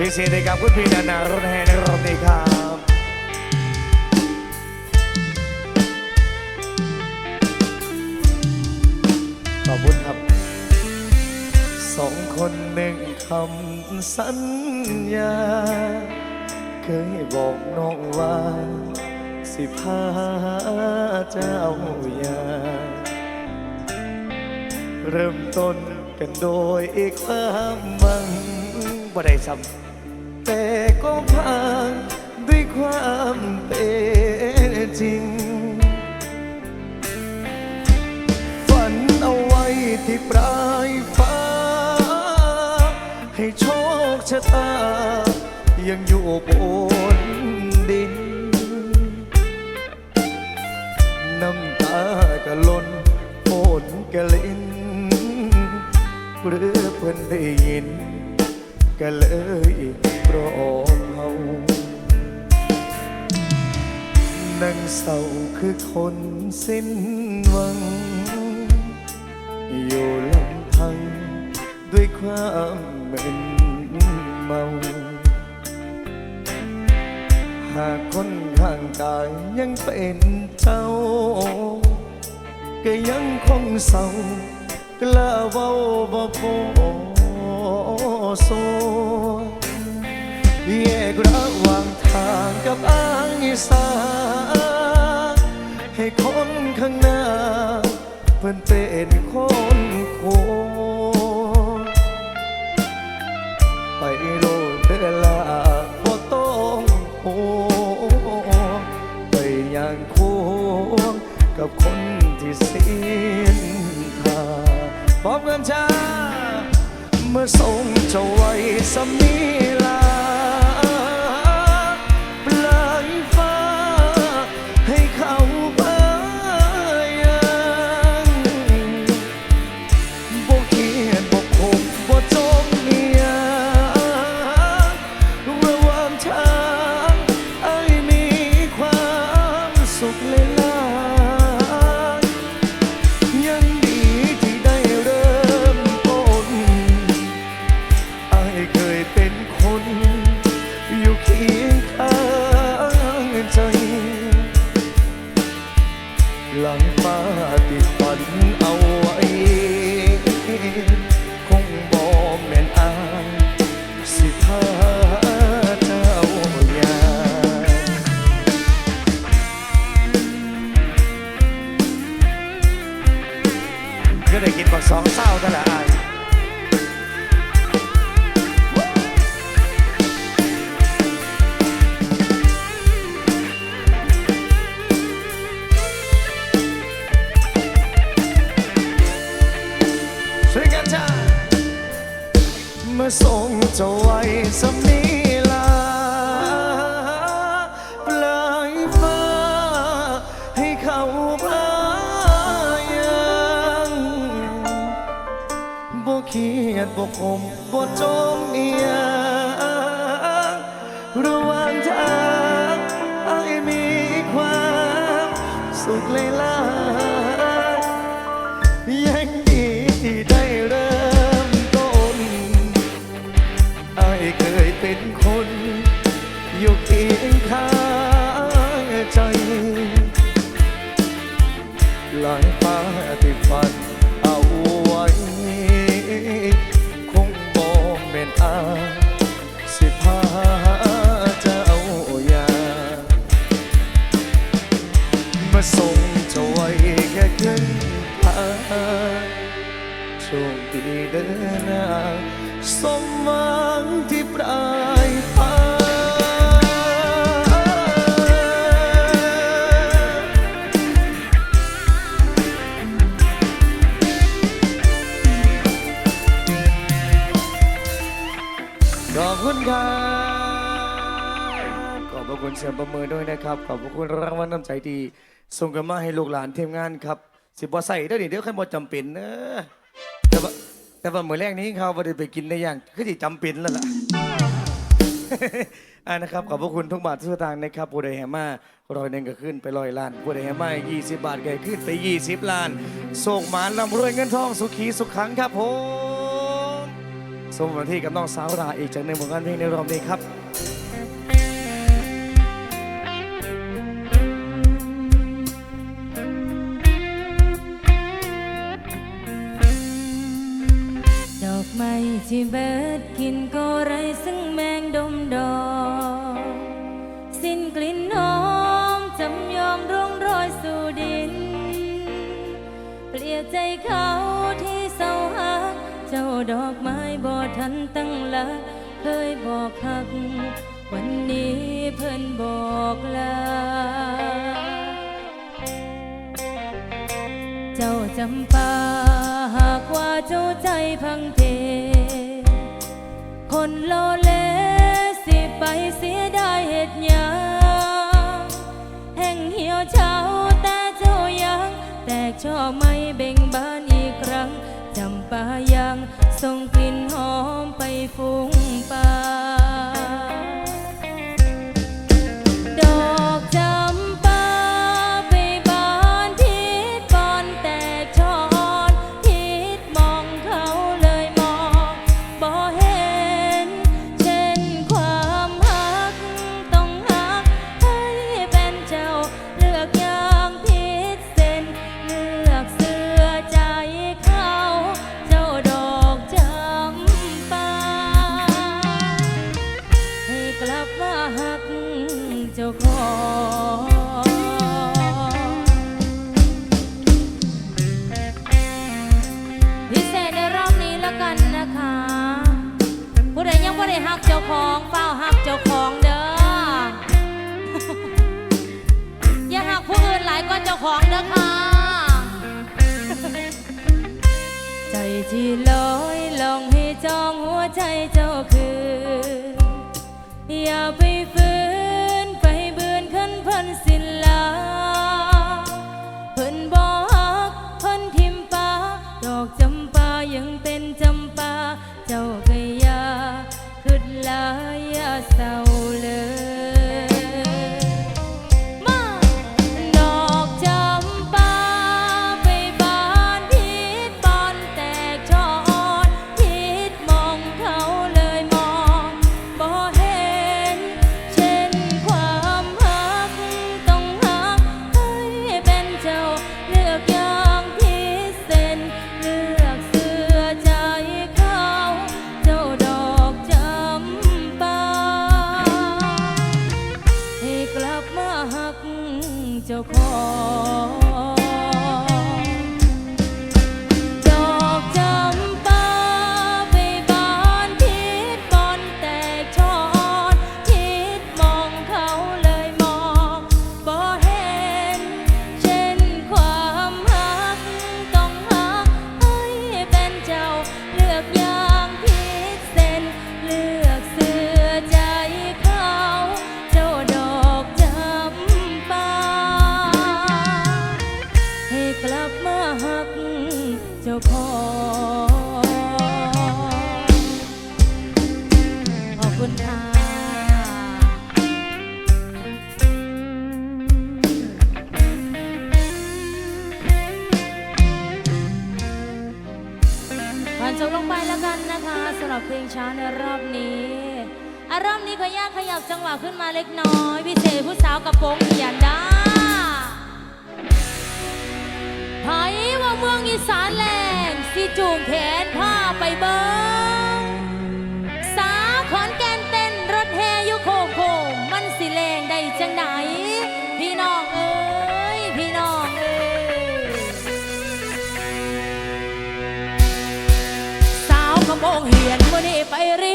พิเศษให้กับคุณพี่นานารถแห่ในรอบนี้ครับขอบคุณครับสองคนหนึ่งคำสัญญา เคยบอกน้องว่า สิพาเจ้าอยาเริ่มต้นกันโดยความหวังบ่ได้ซ้ำ แต่ก็พังด้วยความเป็นจริง ฝันเอาไว้ที่ปลายฟ้า ให้โชคชะตา ยังอยู่บน สิ้นหวัง อยู่ลำพัง ด้วยความมึนเมา หากคนข้างกายยังเป็นเจ้า ก็ยังคงเศร้ากล้าเว้าบ่พอโซแยกระหว่างทางกับอ้างอีสาน คนข้างหน้า เพิ่นเป็นคน ขียดบ่คมบ่จมเอียงระหว่างทางไอ้มีความสุขเลยล่ะยังดีที่ได้เริ่มต้นไอ้เคยเป็นคนอยู่เคียงข้างใจหลาย ดีเดินหน้าสมหวังที่ปลายฟ้าขอบคุณครับ ขอบพระคุณเสียงประเมินด้วยนะครับ ขอบพระคุณรางวัลน้ำใจดีส่งกันมาให้ลูกหลานทีมงานครับ สิบ่ใส่เด้อนี่เดี๋ยวใครบ่จำเป็นเนอะแต่ว่า แต่ว่ามื้อแรกนี้เขาบ่ได้ไปกินได้อย่างก็จะจำเป็นแล้วล่ะ อ่านะครับขอบพระคุณทุกบาททุกสตางค์นะครับผู้ใดแห่มาร้อยหนึ่งก็ขึ้นไปร้อยล้านผู้ใดแห่มา20บาทก็ขึ้นไป20ล้านโศกหมานลำรวยเงินทองสุขีสุขขังครับผมสมวันที่กับน้องสาวราอีกจากหนึ่งผลงานเพลงในรอบนี้ครับ ที่เบิดกินก็ไรซึ่งแมงดมดอกสิ้นกลิ่นหอมจำยอมร่วงโรยสู่ดิน เปลี่ยใจเขาที่เศร้าหัก เจ้าดอกไม้บ่ทันตั้งลักเคยบอกหัก วันนี้เพิ่นบอกลาเจ้าจำปาหากว่าเจ้าใจพังเท คนโลเลสิไปเสียได้เหตุหยังแห่งเหี่ยวเฉาแต่เจ้ายัง แตกช่อไม่เบ่งบานอีกครั้งจำปายังส่งกลิ่นหอมไปฟุ้งป่า ของเด้อค่ะ ใจที่ลอยลองให้จองหัวใจเจ้าคือ อย่าไปฝืน อารอบนี้ขยากขยับจังหวะขึ้นมาเล็กน้อยพิเศษผู้สาวกระโปรงเขียนได้ไผว่าเมืองอีสานแรงสิจูงแขนผ้าไปเบิงสาขอนแก่นเต้นรถแห่ยู่โคโคงมันสิแรงได้จังไหน พี่น้องเอ้ย พี่น้องเอ้ยสาวขโมงเหียนมื่อนี้ไปเร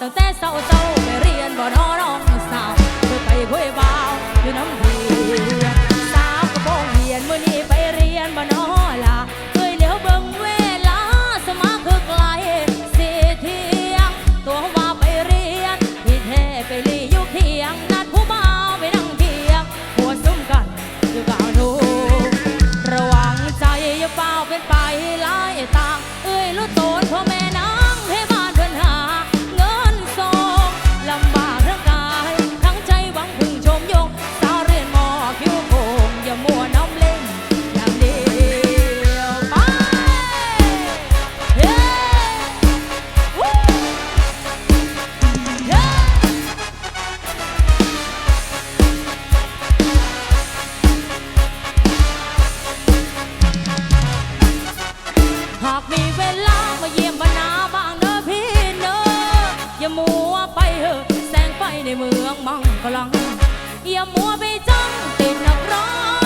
ตั้งแต่เศร้าเจ้าไปเรียนบ่นอน้องสาวเพื่อไปคุยบ่าวอยู่น้ำ ในเมืองมังกลังอย่ามัวไปจ้องติดนักร้อง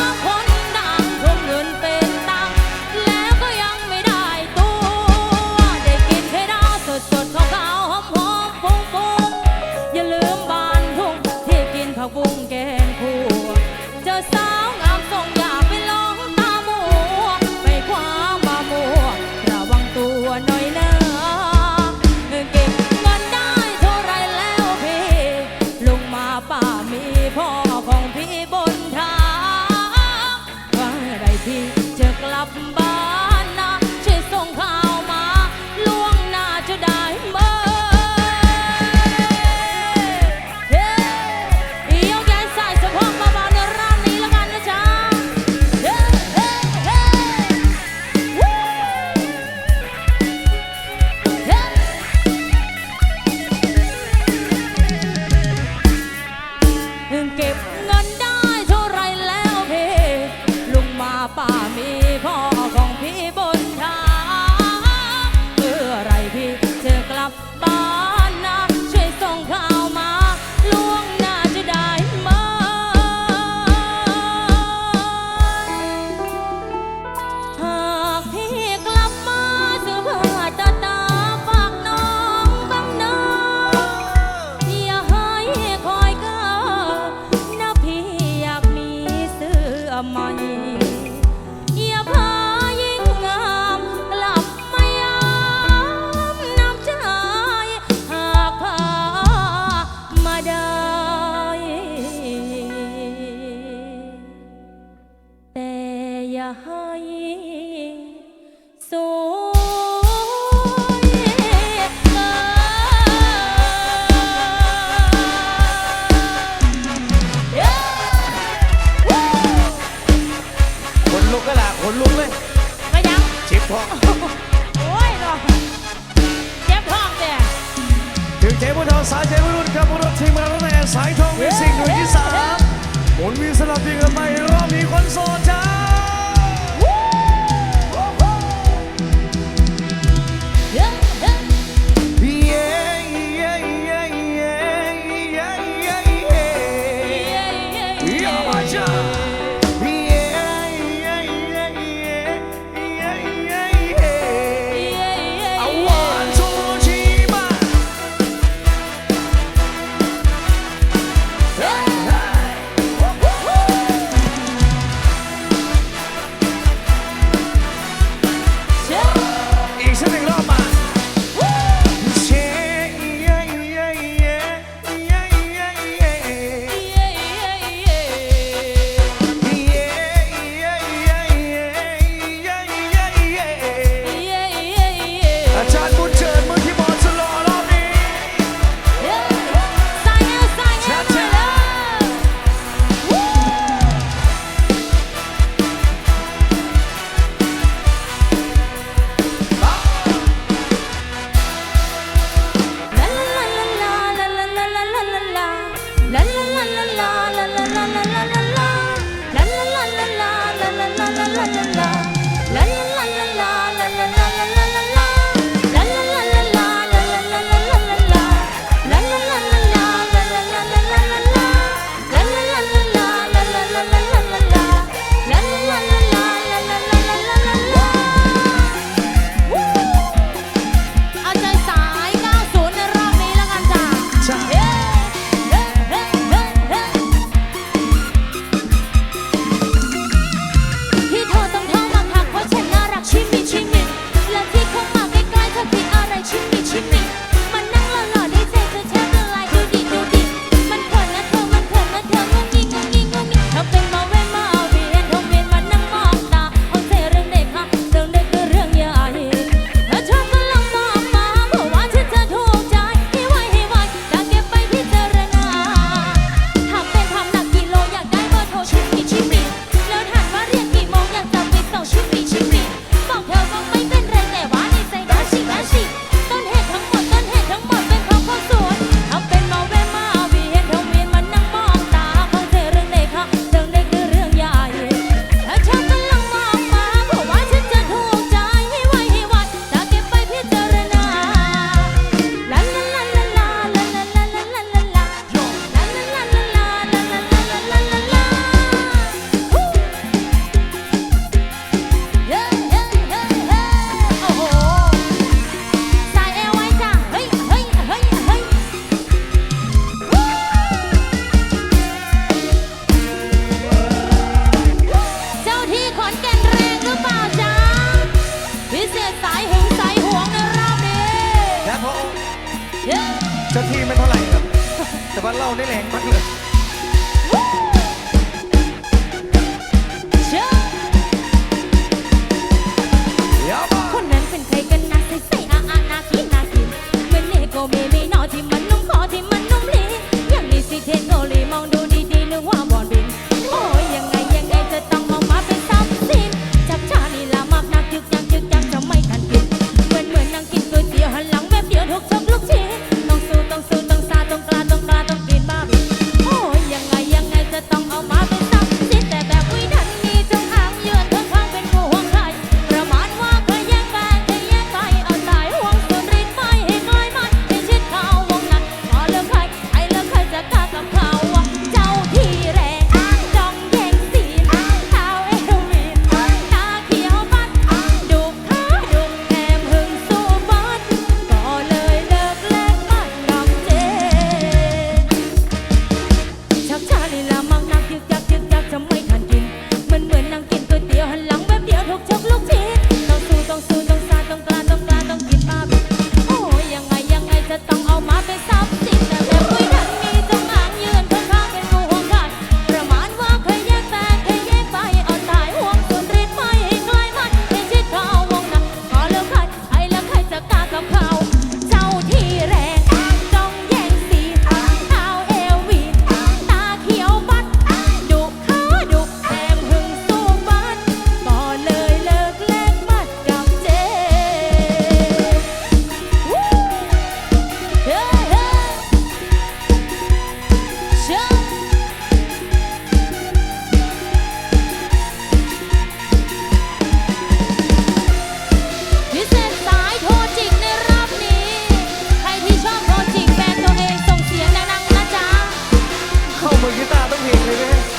เข้ามือกีตาร์ต้องเพลงเลยไหม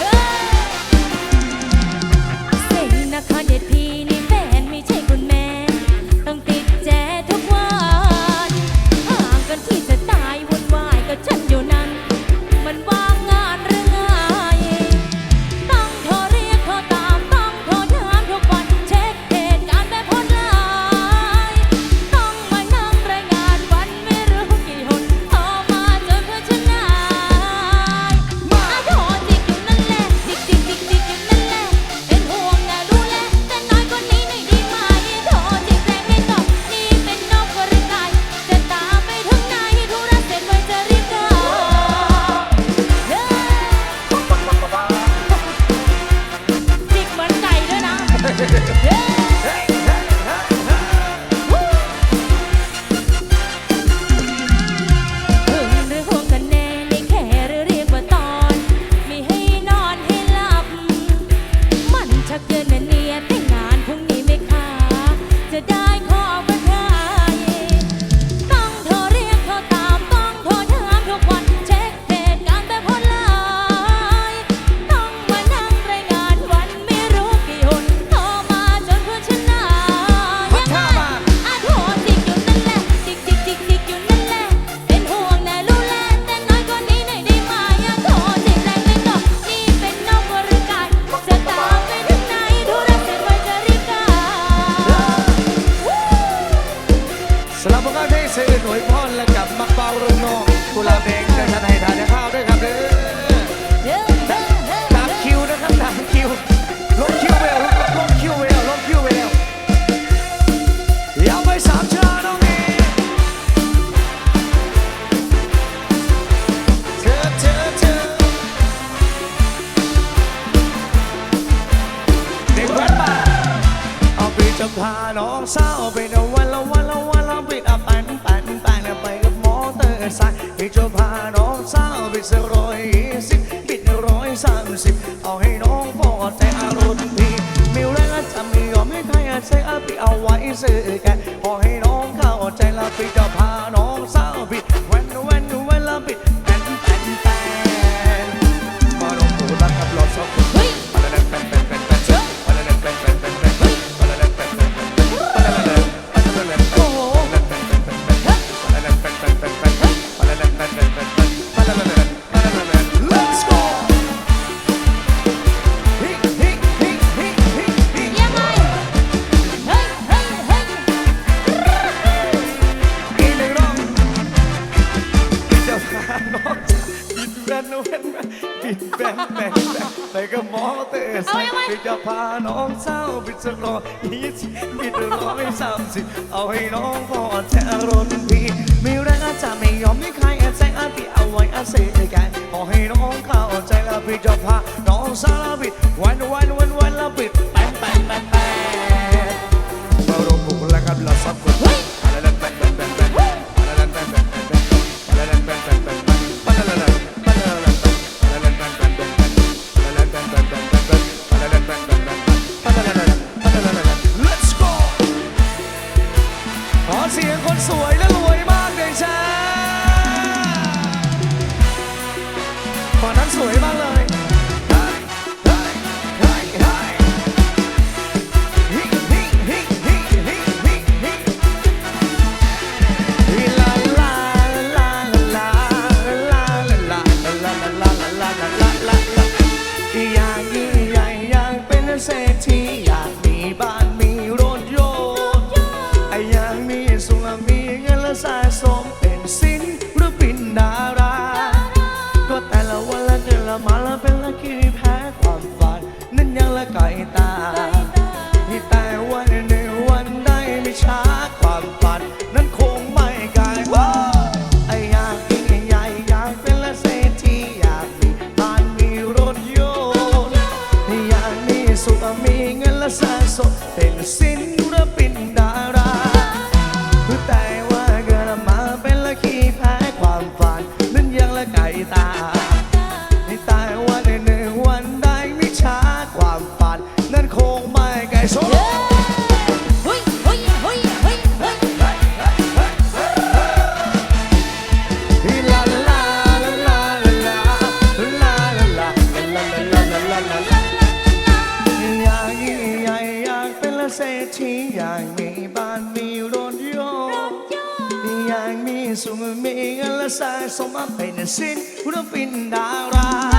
สูงมีเงินละสายสมมาเป็นศิลปินดารา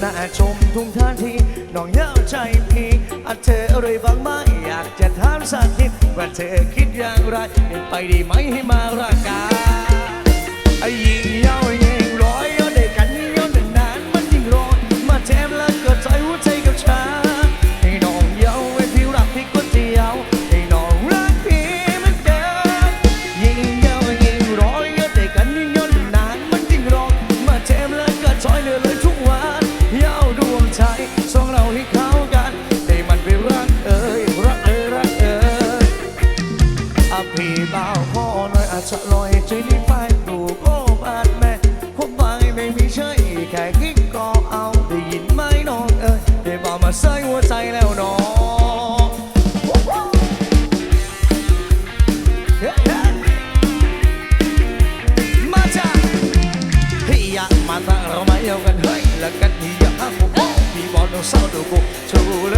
หน้าชมทุ่งท่าทีน้องเย้าใจพี่อาเธออะไรบ้างไหมอยากจะถามสักนิดว่าเธอคิดอย่างไร ไปดีไหมให้มารักกันยิงเย้ายิง 烧得过出了